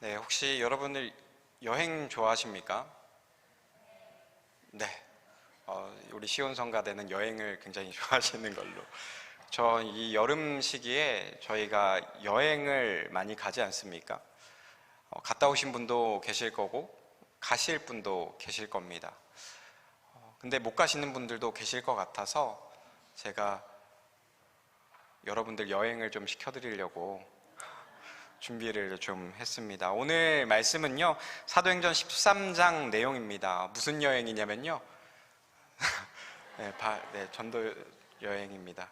네, 혹시 여러분들 여행 좋아하십니까? 네. 어, 우리 시온 성가대는 여행을 굉장히 좋아하시는 걸로. 저 이 여름 시기에 저희가 여행을 많이 가지 않습니까? 어, 갔다 오신 분도 계실 거고, 가실 분도 계실 겁니다. 어, 근데 못 가시는 분들도 계실 것 같아서 제가 여러분들 여행을 좀 시켜드리려고 준비를 좀 했습니다. 오늘 말씀은요, 사도행전 13장 내용입니다. 무슨 여행이냐면요, 네, 바- 네, 전도 여행입니다.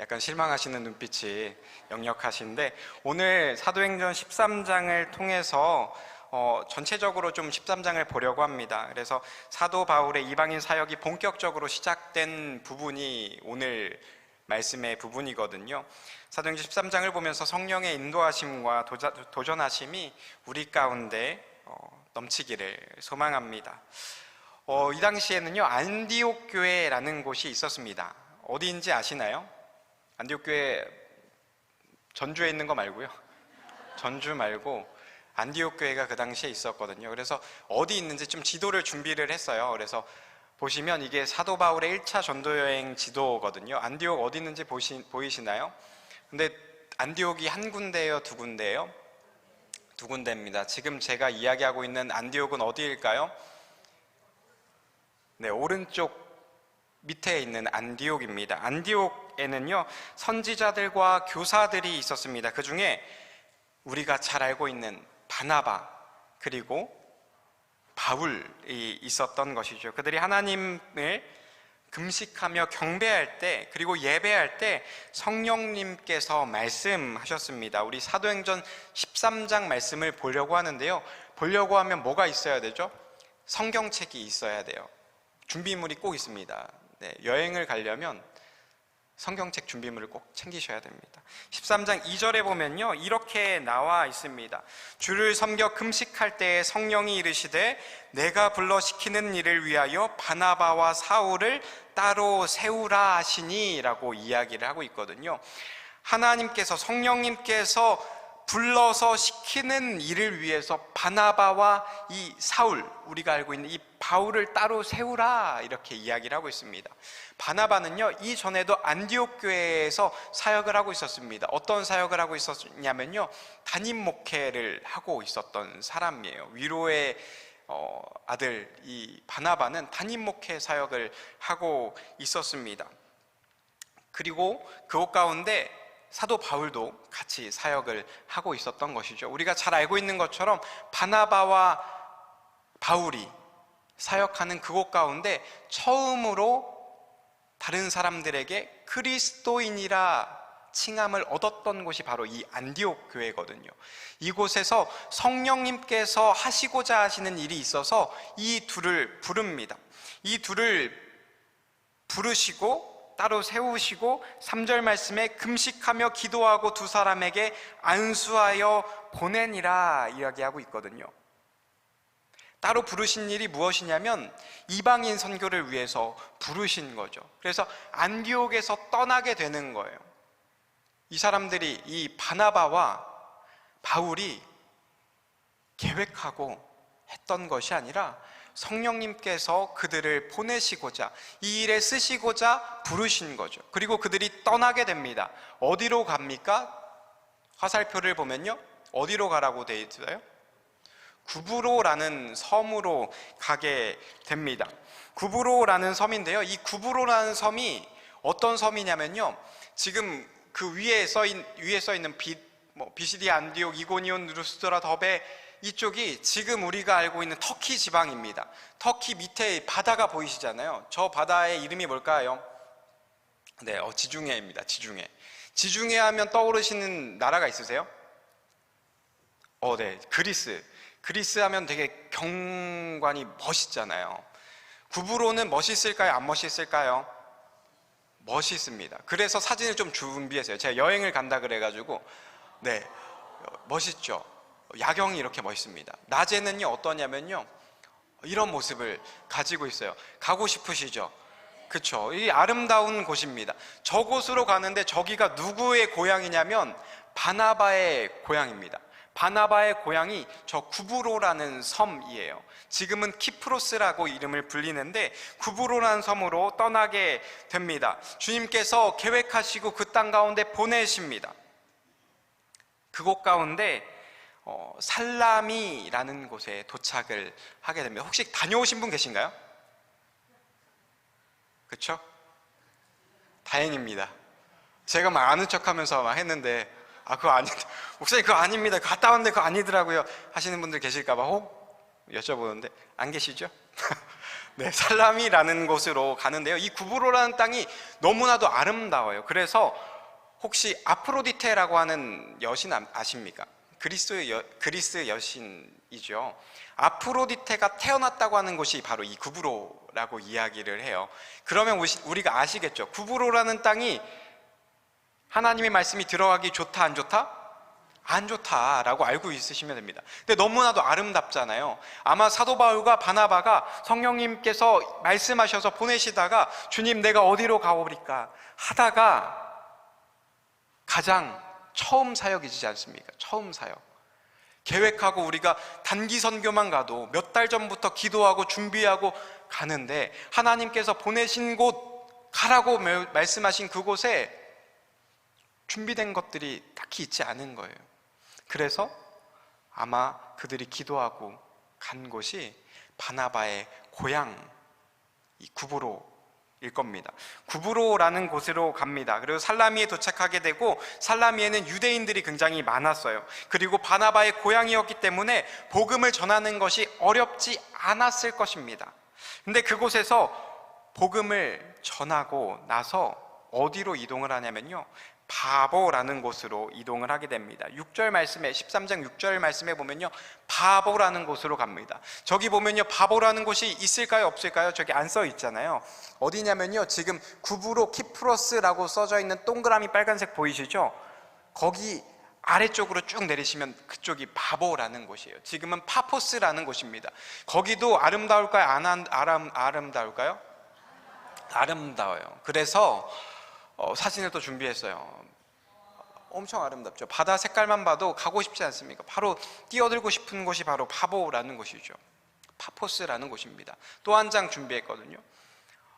약간 실망하시는 눈빛이 역력하신데, 오늘 사도행전 13장을 통해서 어, 전체적으로 좀 13장을 보려고 합니다. 그래서 사도 바울의 이방인 사역이 본격적으로 시작된 부분이 오늘 말씀의 부분이거든요. 사도행전 13장을 보면서 성령의 인도하심과 도전하심이 우리 가운데 어, 넘치기를 소망합니다. 어, 이 당시에는요 안디옥 교회라는 곳이 있었습니다. 어디인지 아시나요? 안디옥 교회 전주에 있는 거 말고요. 전주 말고 안디옥 교회가 그 당시에 있었거든요. 그래서 어디 있는지 좀 지도를 준비를 했어요. 그래서 보시면 이게 사도 바울의 1차 전도 여행 지도거든요. 안디옥 어디 있는지 보시, 보이시나요? 근데 안디옥이 한 군데예요, 두 군데예요? 두 군데입니다. 지금 제가 이야기하고 있는 안디옥은 어디일까요? 네, 오른쪽 밑에 있는 안디옥입니다. 안디옥에는요, 선지자들과 교사들이 있었습니다. 그 중에 우리가 잘 알고 있는 바나바, 그리고 바울이 있었던 것이죠. 그들이 하나님을 금식하며 경배할 때, 그리고 예배할 때 성령님께서 말씀하셨습니다. 우리 사도행전 13장 말씀을 보려고 하는데요. 보려고 하면 뭐가 있어야 되죠? 성경책이 있어야 돼요. 준비물이 꼭 있습니다. 네, 여행을 가려면 성경책 준비물을 꼭 챙기셔야 됩니다. 13장 2절에 보면요. 이렇게 나와 있습니다. 주를 섬겨 금식할 때에 성령이 이르시되 내가 불러 시키는 일을 위하여 바나바와 사울을 따로 세우라 하시니라고 이야기를 하고 있거든요. 하나님께서 성령님께서 불러서 시키는 일을 위해서 바나바와 이 사울 우리가 알고 있는 이 바울을 따로 세우라 이렇게 이야기를 하고 있습니다. 바나바는요 이전에도 안디옥 교회에서 사역을 하고 있었습니다. 어떤 사역을 하고 있었냐면요 담임 목회를 하고 있었던 사람이에요. 위로의 어, 아들 이 바나바는 담임 목회 사역을 하고 있었습니다. 그리고 그곳 가운데 사도 바울도 같이 사역을 하고 있었던 것이죠. 우리가 잘 알고 있는 것처럼 바나바와 바울이 사역하는 그곳 가운데 처음으로 다른 사람들에게 그리스도인이라 칭함을 얻었던 곳이 바로 이 안디옥 교회거든요. 이곳에서 성령님께서 하시고자 하시는 일이 있어서 이 둘을 부릅니다. 이 둘을 부르시고 따로 세우시고 3절 말씀에 금식하며 기도하고 두 사람에게 안수하여 보내니라 이야기하고 있거든요. 따로 부르신 일이 무엇이냐면 이방인 선교를 위해서 부르신 거죠. 그래서 안디옥에서 떠나게 되는 거예요. 이 사람들이 이 바나바와 바울이 계획하고 했던 것이 아니라 성령님께서 그들을 보내시고자 이 일에 쓰시고자 부르신 거죠. 그리고 그들이 떠나게 됩니다. 어디로 갑니까? 화살표를 보면요. 어디로 가라고 돼 있어요? 구브로라는 섬으로 가게 됩니다. 구브로라는 섬인데요. 이 구브로라는 섬이 어떤 섬이냐면요. 지금 그 위에 써 있, 위에 써 있는 비, 뭐 비시디 안디옥, 이고니온, 루스드라, 더베 이쪽이 지금 우리가 알고 있는 터키 지방입니다. 터키 밑에 바다가 보이시잖아요. 저 바다의 이름이 뭘까요? 네, 어, 지중해입니다. 지중해. 지중해 하면 떠오르시는 나라가 있으세요? 어, 네, 그리스. 그리스 하면 되게 경관이 멋있잖아요. 구브로는 멋있을까요? 안 멋있을까요? 멋있습니다. 그래서 사진을 좀 준비했어요. 제가 여행을 간다 그래가지고, 네, 멋있죠. 야경이 이렇게 멋있습니다. 낮에는요, 어떠냐면요, 이런 모습을 가지고 있어요. 가고 싶으시죠? 그쵸. 이 아름다운 곳입니다. 저곳으로 가는데 저기가 누구의 고향이냐면, 바나바의 고향입니다. 바나바의 고향이 저 구브로라는 섬이에요. 지금은 키프로스라고 이름을 불리는데 구브로라는 섬으로 떠나게 됩니다. 주님께서 계획하시고 그 땅 가운데 보내십니다. 그곳 가운데 어, 살라미라는 곳에 도착을 하게 됩니다. 혹시 다녀오신 분 계신가요? 그렇죠? 다행입니다. 제가 막 아는 척하면서 막 했는데 아 그거 아니 목사님 그거 아닙니다. 갔다 왔는데 그거 아니더라고요. 하시는 분들 계실까봐 혹 여쭤보는데 안 계시죠? 네, 살라미라는 곳으로 가는데요. 이 구브로라는 땅이 너무나도 아름다워요. 그래서 혹시 아프로디테라고 하는 여신 아- 아십니까? 그리스 여, 그리스 여신이죠. 아프로디테가 태어났다고 하는 곳이 바로 이 구브로라고 이야기를 해요. 그러면 우리가 아시겠죠? 구브로라는 땅이 하나님의 말씀이 들어가기 좋다 안 좋다? 안 좋다라고 알고 있으시면 됩니다. 근데 너무나도 아름답잖아요. 아마 사도 바울과 바나바가 성령님께서 말씀하셔서 보내시다가 주님 내가 어디로 가오리까 하다가 가장 처음 사역이지 않습니까? 처음 사역. 계획하고 우리가 단기 선교만 가도 몇 달 전부터 기도하고 준비하고 가는데 하나님께서 보내신 곳 가라고 며- 말씀하신 그곳에 준비된 것들이 딱히 있지 않은 거예요. 그래서 아마 그들이 기도하고 간 곳이 바나바의 고향 이 구브로 일 겁니다. 구브로라는 곳으로 갑니다. 그리고 살라미에 도착하게 되고 살라미에는 유대인들이 굉장히 많았어요. 그리고 바나바의 고향이었기 때문에 복음을 전하는 것이 어렵지 않았을 것입니다. 근데 그곳에서 복음을 전하고 나서 어디로 이동을 하냐면요. 바보라는 곳으로 이동을 하게 됩니다. 6절 말씀에 13장 6절 말씀에 보면요. 바보라는 곳으로 갑니다. 저기 보면요. 바보라는 곳이 있을까요, 없을까요? 저기 안 써 있잖아요. 어디냐면요. 지금 구브로 키프로스라고 써져 있는 동그라미 빨간색 보이시죠? 거기 아래쪽으로 쭉 내리시면 그쪽이 바보라는 곳이에요. 지금은 파포스라는 곳입니다. 거기도 아름다울까요? 안 안- 아름, 아름다울까요? 아름다워요. 그래서 어, 사진을 또 준비했어요. 엄청 아름답죠. 바다 색깔만 봐도 가고 싶지 않습니까? 바로 뛰어들고 싶은 곳이 바로 파보라는 곳이죠. 파포스라는 곳입니다. 또 한 장 준비했거든요.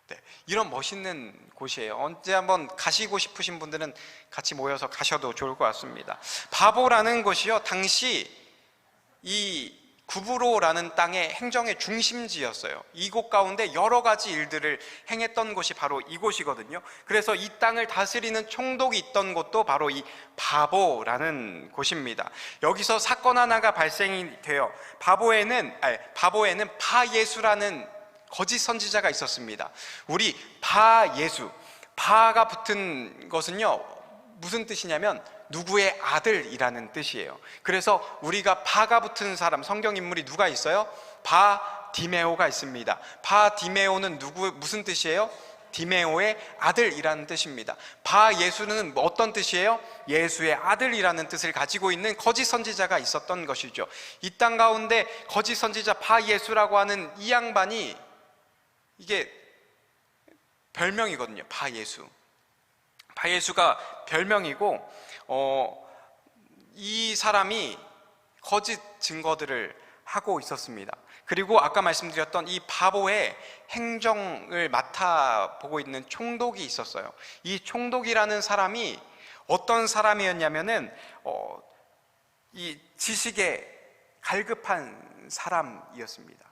네, 이런 멋있는 곳이에요. 언제 한번 가시고 싶으신 분들은 같이 모여서 가셔도 좋을 것 같습니다. 바보라는 곳이요. 당시 이 구브로라는 땅의 행정의 중심지였어요. 이곳 가운데 여러 가지 일들을 행했던 곳이 바로 이곳이거든요. 그래서 이 땅을 다스리는 총독이 있던 곳도 바로 이 바보라는 곳입니다. 여기서 사건 하나가 발생이 돼요. 바보에는 아니, 바보에는 바예수라는 거짓 선지자가 있었습니다. 우리 바예수 바가 붙은 것은요 무슨 뜻이냐면 누구의 아들이라는 뜻이에요. 그래서 우리가 바가 붙은 사람 성경 인물이 누가 있어요? 바 디메오가 있습니다. 바 디메오는 누구 무슨 뜻이에요? 디메오의 아들이라는 뜻입니다. 바 예수는 어떤 뜻이에요? 예수의 아들이라는 뜻을 가지고 있는 거짓 선지자가 있었던 것이죠. 이 땅 가운데 거짓 선지자 바 예수라고 하는 이 양반이 이게 별명이거든요. 바 예수. 바 예수가 별명이고 어, 이 사람이 거짓 증거들을 하고 있었습니다. 그리고 아까 말씀드렸던 이 바보의 행정을 맡아보고 있는 총독이 있었어요. 이 총독이라는 사람이 어떤 사람이었냐면은 어, 이 지식에 갈급한 사람이었습니다.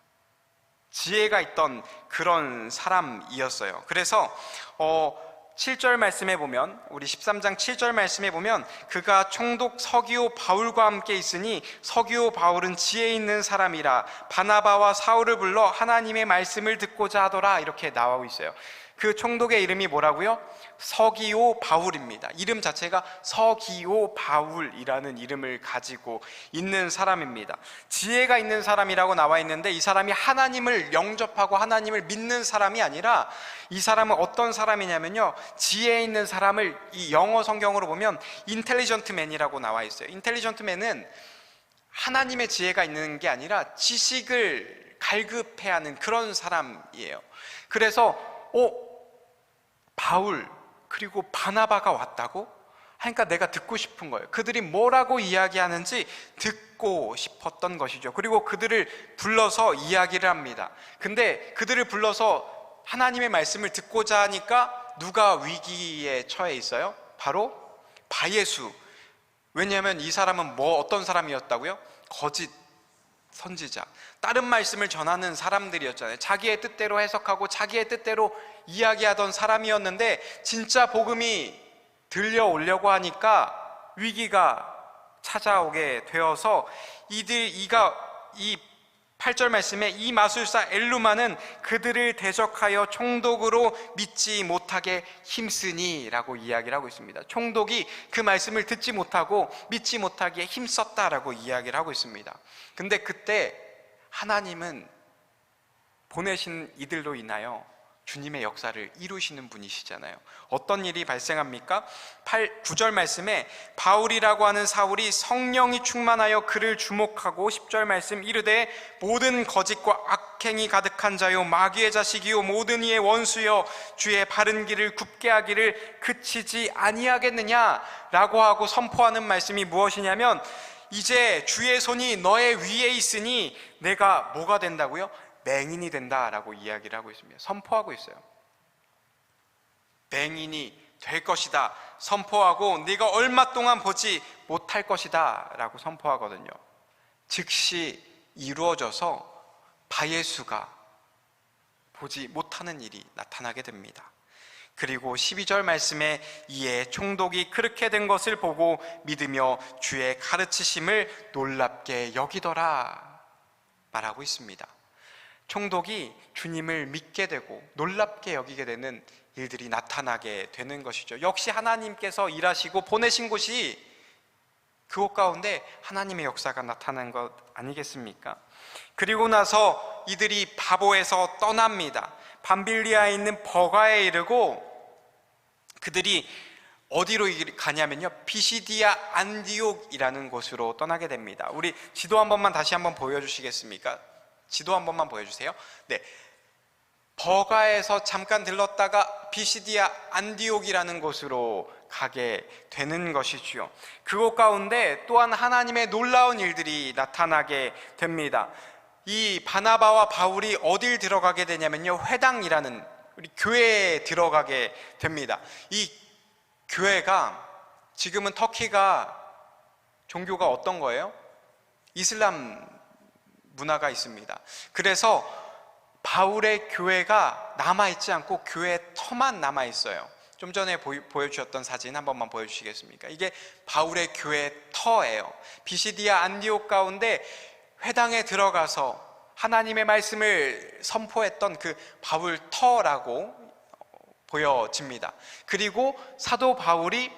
지혜가 있던 그런 사람이었어요. 그래서 어 7절 말씀에 보면 우리 13장 7절 말씀에 보면 그가 총독 서기오 바울과 함께 있으니 서기오 바울은 지혜 있는 사람이라 바나바와 사울을 불러 하나님의 말씀을 듣고자 하더라 이렇게 나오고 있어요. 그 총독의 이름이 뭐라고요? 서기오 바울입니다. 이름 자체가 서기오 바울이라는 이름을 가지고 있는 사람입니다. 지혜가 있는 사람이라고 나와 있는데 이 사람이 하나님을 영접하고 하나님을 믿는 사람이 아니라 이 사람은 어떤 사람이냐면요. 지혜 있는 사람을 이 영어 성경으로 보면 인텔리전트 맨이라고 나와 있어요. 인텔리전트 맨은 하나님의 지혜가 있는 게 아니라 지식을 갈급해 하는 그런 사람이에요. 그래서 어 바울 그리고 바나바가 왔다고 그러니까 내가 듣고 싶은 거예요. 그들이 뭐라고 이야기하는지 듣고 싶었던 것이죠. 그리고 그들을 불러서 이야기를 합니다. 근데 그들을 불러서 하나님의 말씀을 듣고자 하니까 누가 위기에 처해 있어요? 바로 바예수. 왜냐하면 이 사람은 뭐 어떤 사람이었다고요? 거짓 선지자. 다른 말씀을 전하는 사람들이었잖아요. 자기의 뜻대로 해석하고 자기의 뜻대로 이야기하던 사람이었는데 진짜 복음이 들려오려고 하니까 위기가 찾아오게 되어서 이들 이가 이 8절 말씀에 이 마술사 엘루마는 그들을 대적하여 총독으로 믿지 못하게 힘쓰니라고 이야기를 하고 있습니다. 총독이 그 말씀을 듣지 못하고 믿지 못하기에 힘썼다라고 이야기를 하고 있습니다. 근데 그때 하나님은 보내신 이들로 인하여 주님의 역사를 이루시는 분이시잖아요. 어떤 일이 발생합니까? 8, 9절 말씀에 바울이라고 하는 사울이 성령이 충만하여 그를 주목하고 10절 말씀 이르되 모든 거짓과 악행이 가득한 자요 마귀의 자식이요 모든 이의 원수여 주의 바른 길을 굽게 하기를 그치지 아니하겠느냐라고 하고 선포하는 말씀이 무엇이냐면 이제 주의 손이 너의 위에 있으니 내가 뭐가 된다고요? 맹인이 된다라고 이야기를 하고 있습니다. 선포하고 있어요. 맹인이 될 것이다. 선포하고 네가 얼마 동안 보지 못할 것이다라고 선포하거든요. 즉시 이루어져서 바예수가 보지 못하는 일이 나타나게 됩니다. 그리고 12절 말씀에 이에 총독이 그렇게 된 것을 보고 믿으며 주의 가르치심을 놀랍게 여기더라 말하고 있습니다. 총독이 주님을 믿게 되고 놀랍게 여기게 되는 일들이 나타나게 되는 것이죠. 역시 하나님께서 일하시고 보내신 곳이 그곳 가운데 하나님의 역사가 나타난 것 아니겠습니까? 그리고 나서 이들이 바보에서 떠납니다. 밤빌리아에 있는 버가에 이르고 그들이 어디로 가냐면요. 비시디아 안디옥이라는 곳으로 떠나게 됩니다. 우리 지도 한 번만 다시 한번 보여주시겠습니까? 지도 한 번만 보여주세요. 네. 버가에서 잠깐 들렀다가 비시디아 안디옥이라는 곳으로 가게 되는 것이지요. 그곳 가운데 또한 하나님의 놀라운 일들이 나타나게 됩니다. 이 바나바와 바울이 어딜 들어가게 되냐면요. 회당이라는 우리 교회에 들어가게 됩니다. 이 교회가 지금은 터키가 종교가 어떤 거예요? 이슬람 문화가 있습니다. 그래서 바울의 교회가 남아있지 않고 교회 터만 남아있어요. 좀 전에 보여주셨던 사진 한 번만 보여주시겠습니까? 이게 바울의 교회 터예요. 비시디아 안디옥 가운데 회당에 들어가서 하나님의 말씀을 선포했던 그 바울 터라고 보여집니다. 그리고 사도 바울이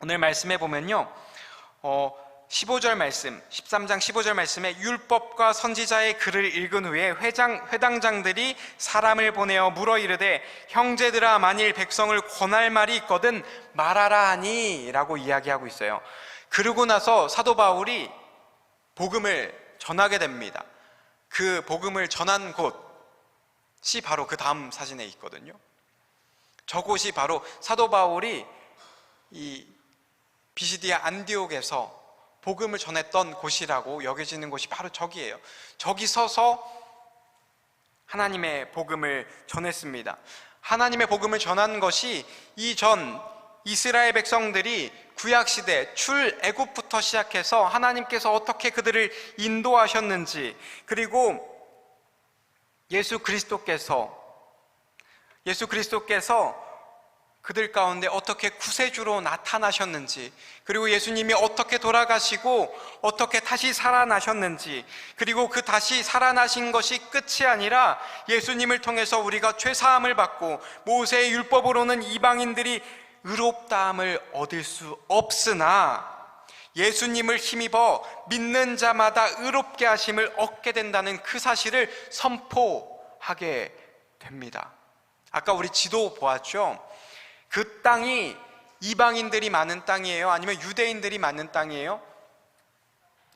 오늘 말씀해 보면요. 어, 15절 말씀, 13장 15절 말씀에 율법과 선지자의 글을 읽은 후에 회장, 회당장들이 사람을 보내어 물어 이르되 형제들아 만일 백성을 권할 말이 있거든 말하라 하니 라고 이야기하고 있어요. 그러고 나서 사도 바울이 복음을 전하게 됩니다. 그 복음을 전한 곳이 바로 그 다음 사진에 있거든요. 저곳이 바로 사도 바울이 이 비시디아 안디옥에서 복음을 전했던 곳이라고 여겨지는 곳이 바로 저기예요. 저기 서서 하나님의 복음을 전했습니다. 하나님의 복음을 전한 것이 이 전 이스라엘 백성들이 구약 시대 출애굽부터 시작해서 하나님께서 어떻게 그들을 인도하셨는지 그리고 예수 그리스도께서 예수 그리스도께서 그들 가운데 어떻게 구세주로 나타나셨는지, 그리고 예수님이 어떻게 돌아가시고 어떻게 다시 살아나셨는지, 그리고 그 다시 살아나신 것이 끝이 아니라 예수님을 통해서 우리가 죄사함을 받고 모세의 율법으로는 이방인들이 의롭다함을 얻을 수 없으나 예수님을 힘입어 믿는 자마다 의롭게 하심을 얻게 된다는 그 사실을 선포하게 됩니다. 아까 우리 지도 보았죠? 그 땅이 이방인들이 많은 땅이에요? 아니면 유대인들이 많은 땅이에요?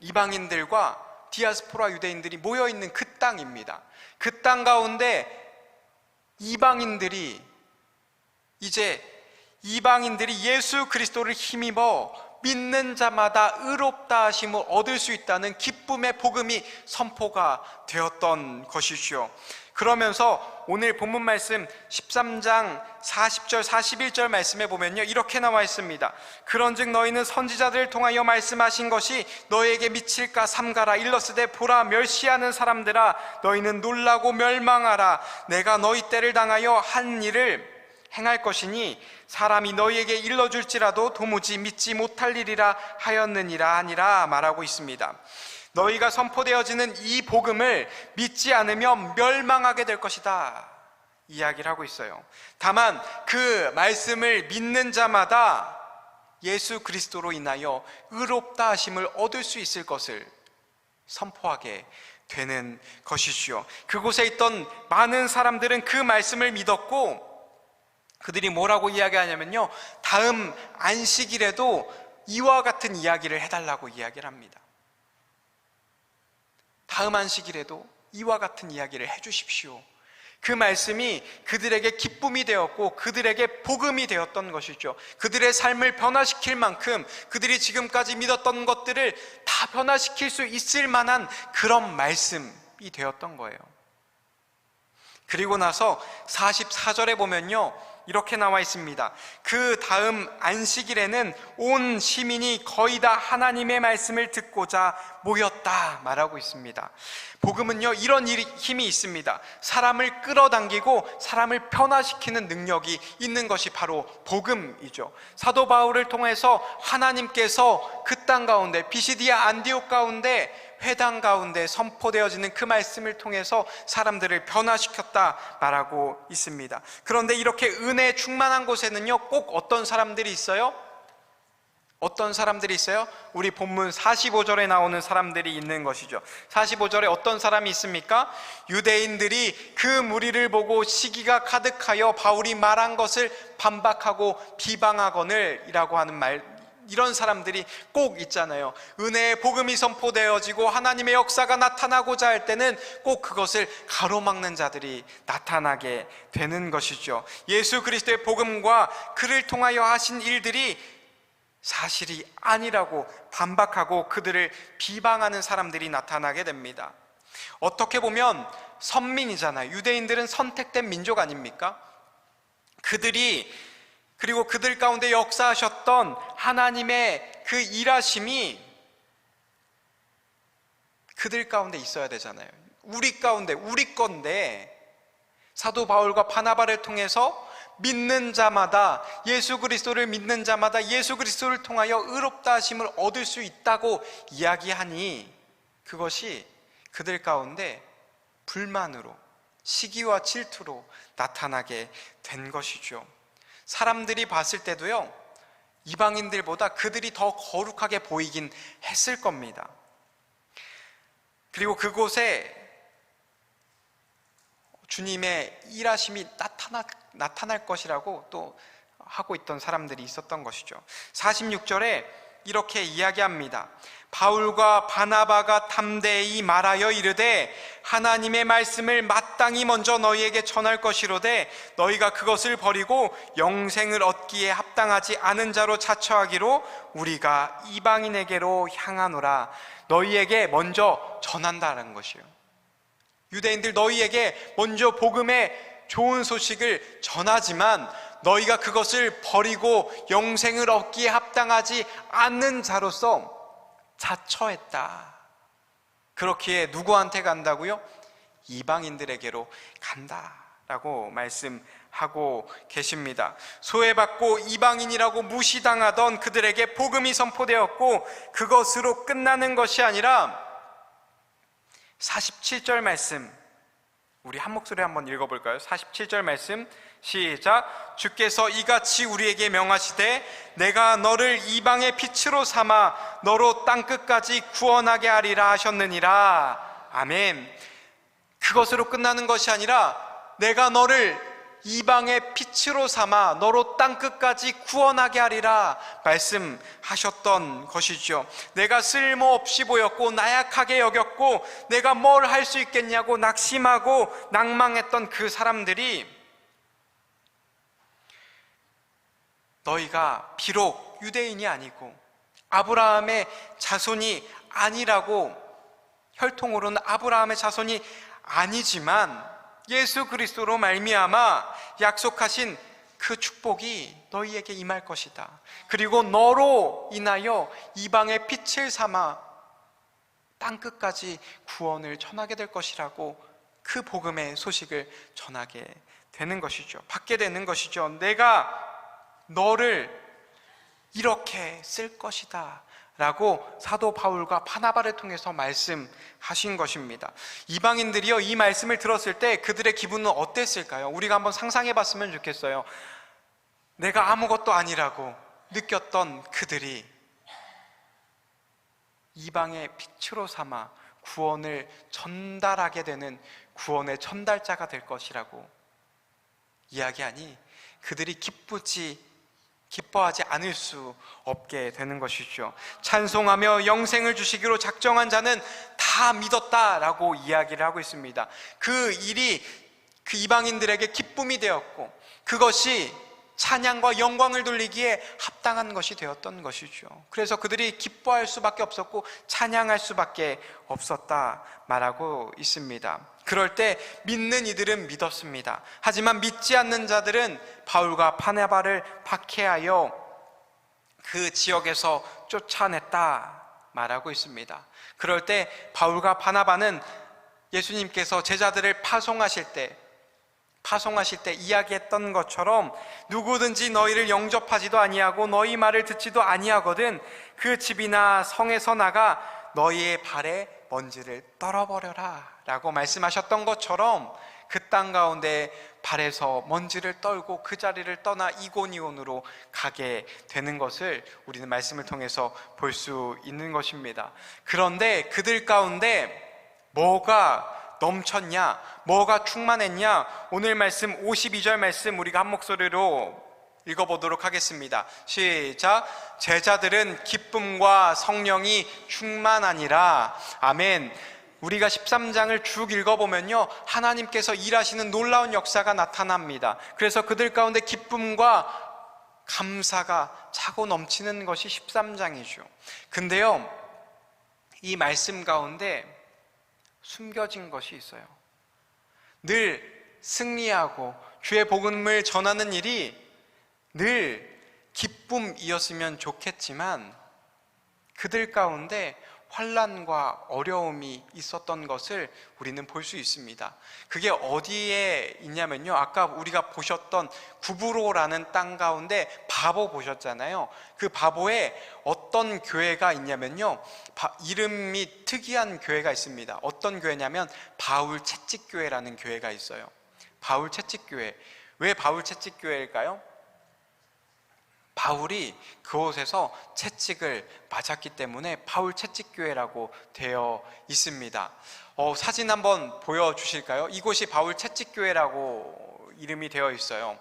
이방인들과 디아스포라 유대인들이 모여 있는 그 땅입니다. 그 땅 가운데 이방인들이 이제 이방인들이 예수 그리스도를 힘입어 믿는 자마다 의롭다 하심을 얻을 수 있다는 기쁨의 복음이 선포가 되었던 것이지요. 그러면서 오늘 본문 말씀 13장 40절 41절 말씀에 보면요 이렇게 나와 있습니다. 그런즉 너희는 선지자들을 통하여 말씀하신 것이 너희에게 미칠까 삼가라. 일러스되 보라 멸시하는 사람들아 너희는 놀라고 멸망하라. 내가 너희 때를 당하여 한 일을 행할 것이니 사람이 너희에게 일러줄지라도 도무지 믿지 못할 일이라 하였느니라 하니라 말하고 있습니다 너희가 선포되어지는 이 복음을 믿지 않으면 멸망하게 될 것이다. 이야기를 하고 있어요. 다만 그 말씀을 믿는 자마다 예수 그리스도로 인하여 의롭다 하심을 얻을 수 있을 것을 선포하게 되는 것이지요. 그곳에 있던 많은 사람들은 그 말씀을 믿었고 그들이 뭐라고 이야기하냐면요. 다음 안식일에도 이와 같은 이야기를 해달라고 이야기를 합니다. 다음 안식일에도 이와 같은 이야기를 해주십시오. 그 말씀이 그들에게 기쁨이 되었고 그들에게 복음이 되었던 것이죠. 그들의 삶을 변화시킬 만큼 그들이 지금까지 믿었던 것들을 다 변화시킬 수 있을 만한 그런 말씀이 되었던 거예요. 그리고 나서 44절에 보면요. 이렇게 나와 있습니다. 그 다음 안식일에는 온 시민이 거의 다 하나님의 말씀을 듣고자 모였다 말하고 있습니다. 복음은요, 이런 힘이 있습니다. 사람을 끌어당기고 사람을 변화시키는 능력이 있는 것이 바로 복음이죠. 사도 바울을 통해서 하나님께서 그 땅 가운데, 비시디아 안디옥 가운데 회당 가운데 선포되어지는 그 말씀을 통해서 사람들을 변화시켰다 말하고 있습니다. 그런데 이렇게 은혜 충만한 곳에는요, 꼭 어떤 사람들이 있어요? 어떤 사람들이 있어요? 우리 본문 45절에 나오는 사람들이 있는 것이죠. 45절에 어떤 사람이 있습니까? 유대인들이 그 무리를 보고 시기가 가득하여 바울이 말한 것을 반박하고 비방하거늘 이라고 하는 말 이런 사람들이 꼭 있잖아요. 은혜의 복음이 선포되어지고 하나님의 역사가 나타나고자 할 때는 꼭 그것을 가로막는 자들이 나타나게 되는 것이죠. 예수 그리스도의 복음과 그를 통하여 하신 일들이 사실이 아니라고 반박하고 그들을 비방하는 사람들이 나타나게 됩니다. 어떻게 보면 선민이잖아요. 유대인들은 선택된 민족 아닙니까? 그들이 그리고 그들 가운데 역사하셨던 하나님의 그 일하심이 그들 가운데 있어야 되잖아요. 우리 가운데, 우리 건데, 사도 바울과 바나바를 통해서 믿는 자마다 예수 그리스도를 믿는 자마다 예수 그리스도를 통하여 의롭다 하심을 얻을 수 있다고 이야기하니 그것이 그들 가운데 불만으로 시기와 질투로 나타나게 된 것이죠. 사람들이 봤을 때도요, 이방인들보다 그들이 더 거룩하게 보이긴 했을 겁니다. 그리고 그곳에 주님의 일하심이 나타나, 나타날 것이라고 또 하고 있던 사람들이 있었던 것이죠. 46절에 이렇게 이야기합니다. 바울과 바나바가 담대히 말하여 이르되 하나님의 말씀을 마땅히 먼저 너희에게 전할 것이로되 너희가 그것을 버리고 영생을 얻기에 합당하지 않은 자로 자처하기로 우리가 이방인에게로 향하노라 너희에게 먼저 전한다는 것이요 유대인들 너희에게 먼저 복음의 좋은 소식을 전하지만 너희가 그것을 버리고 영생을 얻기에 합당하지 않는 자로서 자처했다. 그렇기에 누구한테 간다고요? 이방인들에게로 간다라고 말씀하고 계십니다. 소외받고 이방인이라고 무시당하던 그들에게 복음이 선포되었고 그것으로 끝나는 것이 아니라 47절 말씀 우리 한 목소리 한번 읽어볼까요? 47절 말씀 시작. 주께서 이같이 우리에게 명하시되 내가 너를 이방의 빛으로 삼아 너로 땅 끝까지 구원하게 하리라 하셨느니라. 아멘. 그것으로 끝나는 것이 아니라 내가 너를 이방의 빛으로 삼아 너로 땅 끝까지 구원하게 하리라 말씀하셨던 것이죠. 내가 쓸모없이 보였고 나약하게 여겼고 내가 뭘 할 수 있겠냐고 낙심하고 낭망했던 그 사람들이 너희가 비록 유대인이 아니고 아브라함의 자손이 아니라고 혈통으로는 아브라함의 자손이 아니지만 예수 그리스도로 말미암아 약속하신 그 축복이 너희에게 임할 것이다. 그리고 너로 인하여 이방의 빛을 삼아 땅 끝까지 구원을 전하게 될 것이라고 그 복음의 소식을 전하게 되는 것이죠. 받게 되는 것이죠. 내가 너를 이렇게 쓸 것이다. 라고 사도 바울과 바나바를 통해서 말씀하신 것입니다. 이방인들이요, 이 말씀을 들었을 때 그들의 기분은 어땠을까요? 우리가 한번 상상해 봤으면 좋겠어요. 내가 아무것도 아니라고 느꼈던 그들이 이방의 빛으로 삼아 구원을 전달하게 되는 구원의 전달자가 될 것이라고 이야기하니 그들이 기쁘지 기뻐하지 않을 수 없게 되는 것이죠. 찬송하며 영생을 주시기로 작정한 자는 다 믿었다라고 이야기를 하고 있습니다. 그 일이 그 이방인들에게 기쁨이 되었고 그것이 찬양과 영광을 돌리기에 합당한 것이 되었던 것이죠. 그래서 그들이 기뻐할 수밖에 없었고 찬양할 수밖에 없었다 말하고 있습니다. 그럴 때 믿는 이들은 믿었습니다. 하지만 믿지 않는 자들은 바울과 파네바를 박해하여 그 지역에서 쫓아냈다 말하고 있습니다. 그럴 때 바울과 바나바는 예수님께서 제자들을 파송하실 때 파송하실 때 이야기했던 것처럼 누구든지 너희를 영접하지도 아니하고 너희 말을 듣지도 아니하거든 그 집이나 성에서 나가 너희의 발에 먼지를 떨어버려라 라고 말씀하셨던 것처럼 그 땅 가운데 발에서 먼지를 떨고 그 자리를 떠나 이고니온으로 가게 되는 것을 우리는 말씀을 통해서 볼 수 있는 것입니다. 그런데 그들 가운데 뭐가 넘쳤냐? 뭐가 충만했냐? 오늘 말씀 52절 말씀 우리가 한 목소리로 읽어보도록 하겠습니다. 시작. 제자들은 기쁨과 성령이 충만하니라. 아멘. 우리가 13장을 쭉 읽어보면요. 하나님께서 일하시는 놀라운 역사가 나타납니다. 그래서 그들 가운데 기쁨과 감사가 차고 넘치는 것이 13장이죠. 근데요. 이 말씀 가운데 숨겨진 것이 있어요. 늘 승리하고 주의 복음을 전하는 일이 늘 기쁨이었으면 좋겠지만 그들 가운데 환란과 어려움이 있었던 것을 우리는 볼 수 있습니다. 그게 어디에 있냐면요. 아까 우리가 보셨던 구브로라는 땅 가운데 바보 보셨잖아요. 그 바보에 어떤 교회가 있냐면요. 바- 이름이 특이한 교회가 있습니다. 어떤 교회냐면 바울 채찍 교회라는 교회가 있어요. 바울 채찍 교회. 왜 바울 채찍 교회일까요? 바울이 그곳에서 채찍을 맞았기 때문에 바울 채찍교회라고 되어 있습니다. 어, 사진 한번 보여주실까요? 이곳이 바울 채찍교회라고 이름이 되어 있어요.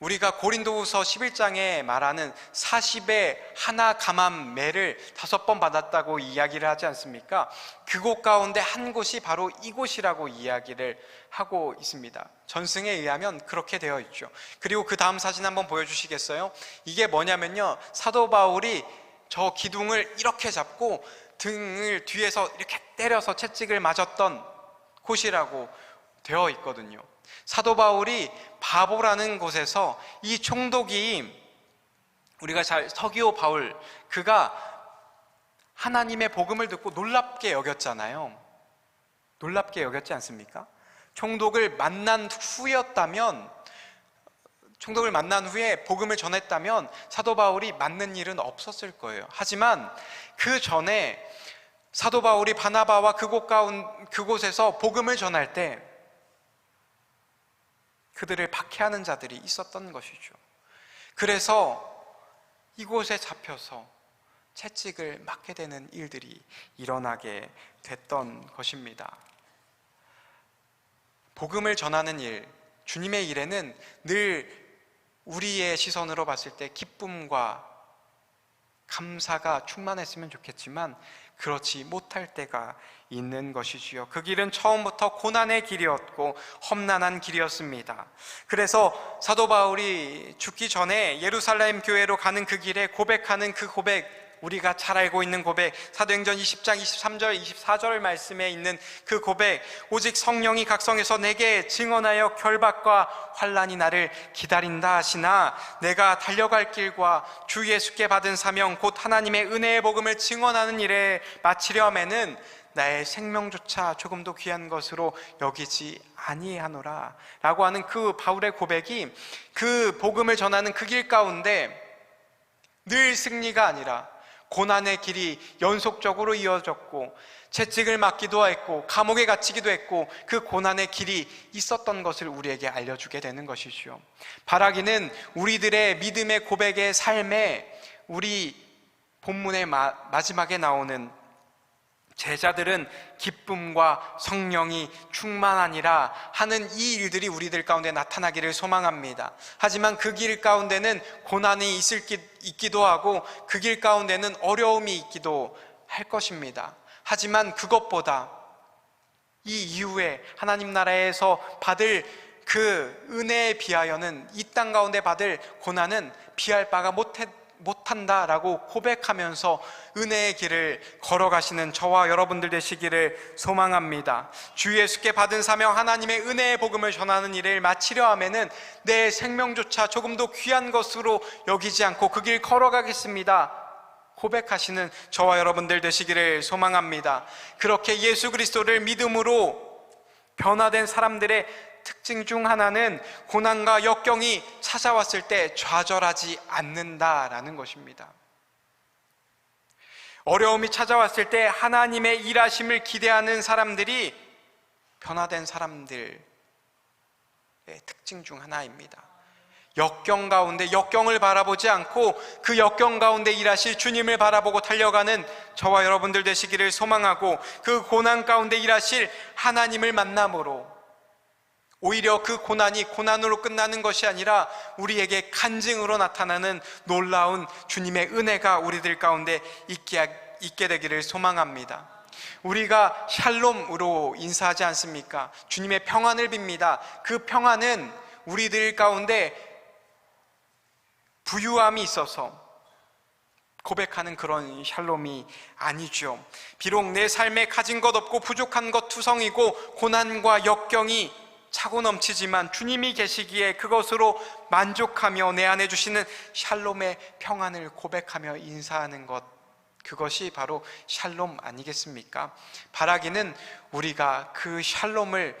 우리가 고린도후서 11장에 말하는 40의 하나 감한 매를 다섯 번 받았다고 이야기를 하지 않습니까? 그곳 가운데 한 곳이 바로 이곳이라고 이야기를 하고 있습니다. 전승에 의하면 그렇게 되어 있죠. 그리고 그 다음 사진 한번 보여주시겠어요? 이게 뭐냐면요. 사도 바울이 저 기둥을 이렇게 잡고 등을 뒤에서 이렇게 때려서 채찍을 맞았던 곳이라고 되어 있거든요. 사도 바울이 바보라는 곳에서 이 총독이 우리가 잘 서기오 바울 그가 하나님의 복음을 듣고 놀랍게 여겼잖아요. 놀랍게 여겼지 않습니까? 총독을 만난 후였다면 총독을 만난 후에 복음을 전했다면 사도 바울이 맞는 일은 없었을 거예요. 하지만 그 전에 사도 바울이 바나바와 그곳 가운 그곳에서 복음을 전할 때 그들을 박해하는 자들이 있었던 것이죠. 그래서 이곳에 잡혀서 채찍을 맞게 되는 일들이 일어나게 됐던 것입니다. 복음을 전하는 일, 주님의 일에는 늘 우리의 시선으로 봤을 때 기쁨과 감사가 충만했으면 좋겠지만 그렇지 못할 때가 있는 것이지요. 그 길은 처음부터 고난의 길이었고 험난한 길이었습니다. 그래서 사도 바울이 죽기 전에 예루살렘 교회로 가는 그 길에 고백하는 그 고백 우리가 잘 알고 있는 고백 사도행전 20장 23절 24절 말씀에 있는 그 고백 오직 성령이 각성해서 내게 증언하여 결박과 환란이 나를 기다린다 하시나 내가 달려갈 길과 주 예수께 받은 사명 곧 하나님의 은혜의 복음을 증언하는 일에 마치려면은 나의 생명조차 조금도 귀한 것으로 여기지 아니하노라 라고 하는 그 바울의 고백이 그 복음을 전하는 그 길 가운데 늘 승리가 아니라 고난의 길이 연속적으로 이어졌고 채찍을 맞기도 했고 감옥에 갇히기도 했고 그 고난의 길이 있었던 것을 우리에게 알려주게 되는 것이지요. 바라기는 우리들의 믿음의 고백의 삶에 우리 본문의 마, 마지막에 나오는 제자들은 기쁨과 성령이 충만하니라 하는 이 일들이 우리들 가운데 나타나기를 소망합니다. 하지만 그 길 가운데는 고난이 있을 기, 있기도 하고 그 길 가운데는 어려움이 있기도 할 것입니다. 하지만 그것보다 이 이후에 하나님 나라에서 받을 그 은혜에 비하여는 이 땅 가운데 받을 고난은 비할 바가 못했 못한다라고 고백하면서 은혜의 길을 걸어가시는 저와 여러분들 되시기를 소망합니다. 주 예수께 받은 사명 하나님의 은혜의 복음을 전하는 일을 마치려 하면은 내 생명조차 조금도 귀한 것으로 여기지 않고 그 길 걸어가겠습니다. 고백하시는 저와 여러분들 되시기를 소망합니다. 그렇게 예수 그리스도를 믿음으로 변화된 사람들의 특징 중 하나는 고난과 역경이 찾아왔을 때 좌절하지 않는다라는 것입니다. 어려움이 찾아왔을 때 하나님의 일하심을 기대하는 사람들이 변화된 사람들의 특징 중 하나입니다. 역경 가운데 역경을 바라보지 않고 그 역경 가운데 일하실 주님을 바라보고 달려가는 저와 여러분들 되시기를 소망하고 그 고난 가운데 일하실 하나님을 만남으로 오히려 그 고난이 고난으로 끝나는 것이 아니라 우리에게 간증으로 나타나는 놀라운 주님의 은혜가 우리들 가운데 있게, 있게 되기를 소망합니다. 우리가 샬롬으로 인사하지 않습니까? 주님의 평안을 빕니다. 그 평안은 우리들 가운데 부유함이 있어서 고백하는 그런 샬롬이 아니죠. 비록 내 삶에 가진 것 없고 부족한 것 투성이고 고난과 역경이 차고 넘치지만 주님이 계시기에 그것으로 만족하며 내 안에 주시는 샬롬의 평안을 고백하며 인사하는 것 그것이 바로 샬롬 아니겠습니까? 바라기는 우리가 그 샬롬을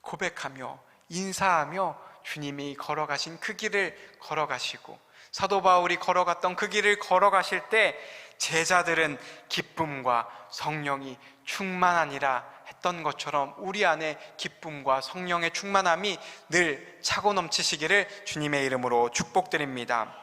고백하며 인사하며 주님이 걸어가신 그 길을 걸어가시고 사도 바울이 걸어갔던 그 길을 걸어가실 때 제자들은 기쁨과 성령이 충만하니라 했던 것처럼 우리 안에 기쁨과 성령의 충만함이 늘 차고 넘치시기를 주님의 이름으로 축복드립니다.